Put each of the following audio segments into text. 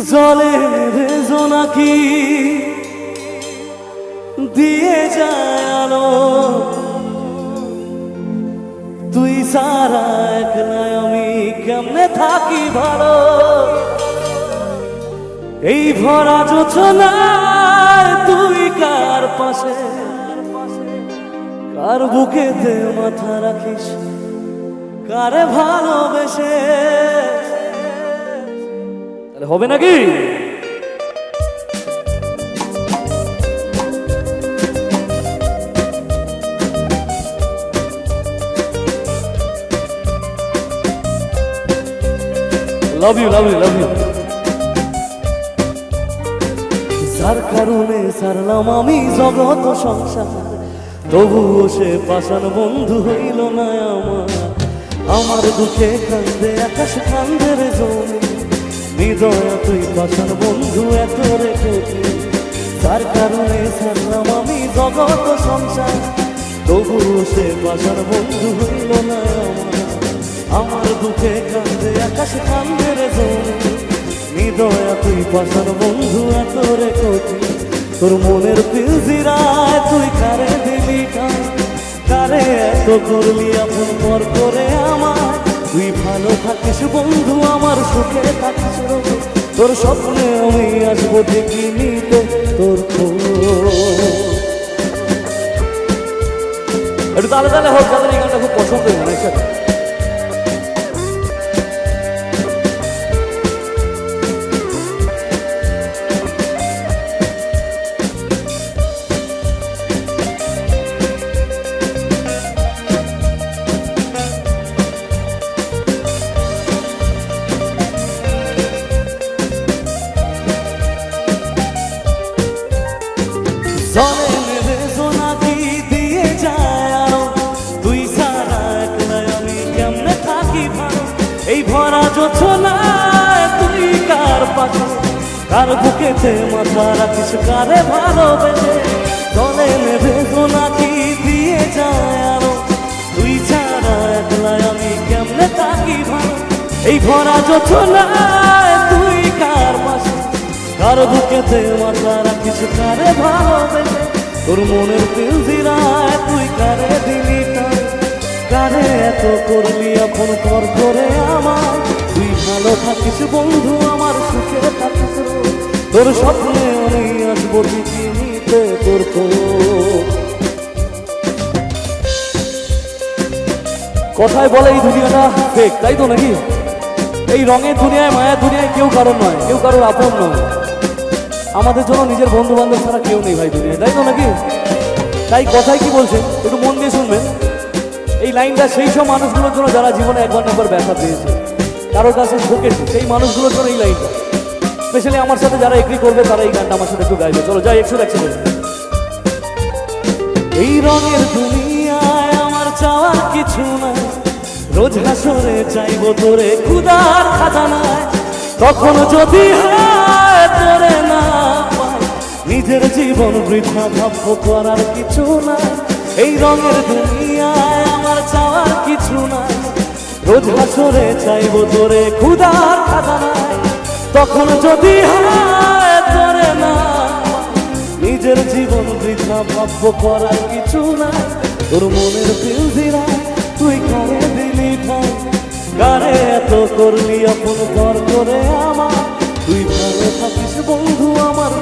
জলে রেজো নাকি দিয়ে যায় আলো। তুই সারা একলাই আমি কেমনে থাকি ভালো? এই ভরা যোচনায় তুই কার পাশে? কার বুকেতে মাথা রাখিস? কারে ভালোবেসে? তাহলে হবে নাকি? Love you love you love you যার কারণে সারলাম আমি জগত সংসার, তবুও সে পাষাণ বন্ধু হইল না আমার। আমার দুঃখে কান্দে, আকাশ কান্দে জমি। হৃদয় তুই পাষাণ বন্ধু এত রেখেছি। যার কারণে সারলাম আমি জগত সংসার। তবুও সে পাষাণ বন্ধু হইল না। আমার দুঃখে কান্দে আকাশ কান্দে রে হৃদয় তুই পাশার বন্ধু এত রে কঠি তোর মনের পিলজিরায় তুই কারে দিলি কারে এত করলি আপন পর করে তুই ভালো থাকিস বন্ধু, আমার সুখে থাকিস তোর স্বপ্নে আমি আসব দেখি নিতে তোর তাহলে তাহলে হোক ভরা যোছনায় তুই কার পাশে কার বুকেতে মাথা রাখিস? কারে ভালোবেসে? জলে নেবে সোনাকি দিয়ে যায় আলো তুই ছাড়া একলাই আমি কেমনে থাকি ভালো? এই ভরা যোছনায় তুই কার পাশে কার বুকেতে মাথা রাখিস? কারে ভালোবেসে? তোর মনের পিলজিরায় তুই কারে দিলি কারে এত করলি? এখন কর করে আমার ভালো থাকিস বন্ধু আমার সুখে থাকিস তোর স্বপ্নে আমি আসব নিতে তোর। কথায় বলে এই দুনিয়াটা ফেক তাই তো নাকি? এই রঙের দুনিয়ায় মায়ার দুনিয়ায় কেউ কারোর নয়, কেউ কারোর আপন নয়। আমাদের জন্য নিজের বন্ধু বান্ধব ছাড়া কেউ নেই ভাই দুনিয়ায়, তাই তো নাকি? তাই কথাই কি বলছেন একটু মন দিয়ে শুনবেন। এই লাইনটা সেই সব মানুষগুলোর জন্য যারা জীবনে একবার একবার ব্যথা পেয়েছে। কারোর কাছে ঠকেছে সেই মানুষগুলোর জন্য এই লাইনটা স্পেশালি আমার সাথে যারা এগ্রি করবে, তারা এই গানটা আমার সাথে একটু গাইবে। চলো, যাই একশো একসাথে এই রঙের দুনিয়ায় আমার চাওয়ার কিছু নাই। রোজ হাসরে চাইব তোরে খুদার খাজানায়। তখন যদি তোরে না নিজের জীবন বৃথা ভাব্য করার কিছু নাই। এই রঙের দুনিয়ায় আমার চাওয়ার কিছু নাই। রোজ হাসরে চাইব তোরে খুদার তখন যদি তোরে না, নিজের জীবন বৃথা ভাব্য করার কিছু নাই। তোর মনের পিলজিরা তুই কারে দিলি ঠাই কারে এত করলি আপন পর করে আমার। তুই ভালো থাকিস বন্ধু আমার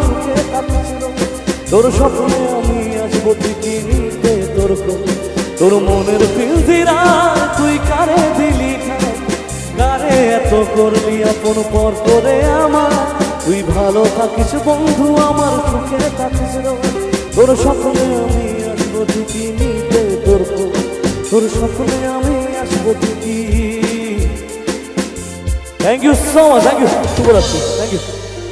তোর স্বপ্নে আমি আসব ঠিকই নিতে তোর তোর মনের পিলজিরা করলি আপন পর করে আমার। তুই ভালো থাকিস বন্ধু, আমার সুখে থাকিস। তোর স্বপ্নে আমি আসব দিদি নিতে তোর তোর স্বপ্নে আমি আসব দিদি thank you so much thank you শুভরাত্রি থ্যাংক ইউ